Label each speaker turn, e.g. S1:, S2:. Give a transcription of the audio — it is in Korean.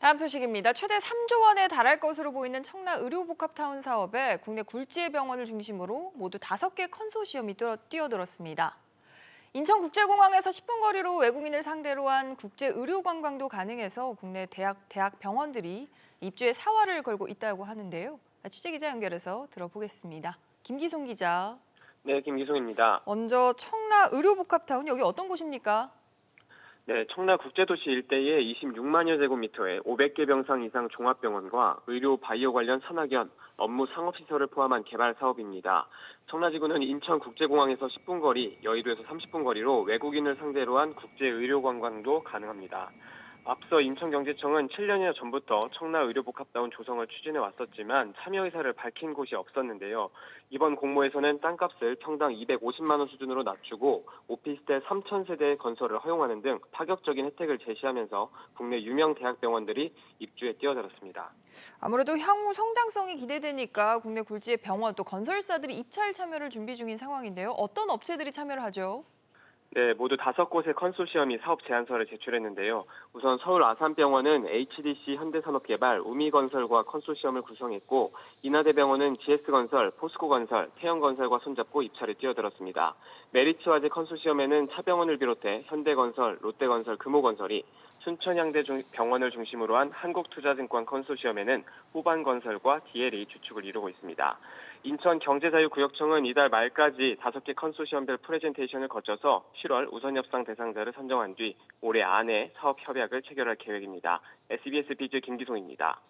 S1: 다음 소식입니다. 최대 3조 원에 달할 것으로 보이는 청라 의료복합타운 사업에 국내 굴지의 병원을 중심으로 모두 5개 컨소시엄이 뛰어- 뛰어들었습니다. 인천국제공항에서 10분 거리로 외국인을 상대로 한 국제 의료 관광도 가능해서 국내 대학, 대학 병원들이 입주에 사활을 걸고 있다고 하는데요. 취재 기자 연결해서 들어보겠습니다. 김기송 기자.
S2: 네, 김기송입니다.
S1: 먼저 청라 의료복합타운 여기 어떤 곳입니까?
S2: 네, 청라 국제도시 일대에 26만여 제곱미터의 500개 병상 이상 종합병원과 의료 바이오 관련 산학연, 업무 상업시설을 포함한 개발 사업입니다. 청라지구는 인천국제공항에서 10분 거리, 여의도에서 30분 거리로 외국인을 상대로 한 국제 의료 관광도 가능합니다. 앞서 인천경제청은 7년여 전부터 청라 의료복합다운 조성을 추진해 왔었지만 참여 의사를 밝힌 곳이 없었는데요. 이번 공모에서는 땅값을 평당 250만 원 수준으로 낮추고 오피스텔 3천 세대의 건설을 허용하는 등 파격적인 혜택을 제시하면서 국내 유명 대학병원들이 입주에 뛰어들었습니다.
S1: 아무래도 향후 성장성이 기대되니까 국내 굴지의 병원 또 건설사들이 입찰 참여를 준비 중인 상황인데요. 어떤 업체들이 참여를 하죠?
S2: 네, 모두 다섯 곳의 컨소시엄이 사업 제안서를 제출했는데요. 우선 서울 아산병원은 HDC 현대산업개발, 우미건설과 컨소시엄을 구성했고 인하대병원은 GS건설, 포스코건설, 태영건설과 손잡고 입찰에 뛰어들었습니다. 메리츠와제 컨소시엄에는 차병원을 비롯해 현대건설, 롯데건설, 금호건설이 순천향대 중- 병원을 중심으로 한 한국투자증권 컨소시엄에는 후반건설과 DL이 주축을 이루고 있습니다. 인천 경제자유구역청은 이달 말까지 다섯 개 컨소시엄별 프레젠테이션을 거쳐서 7월 우선 협상 대상자를 선정한 뒤 올해 안에 사업 협약을 체결할 계획입니다. SBS 비즈 김기송입니다.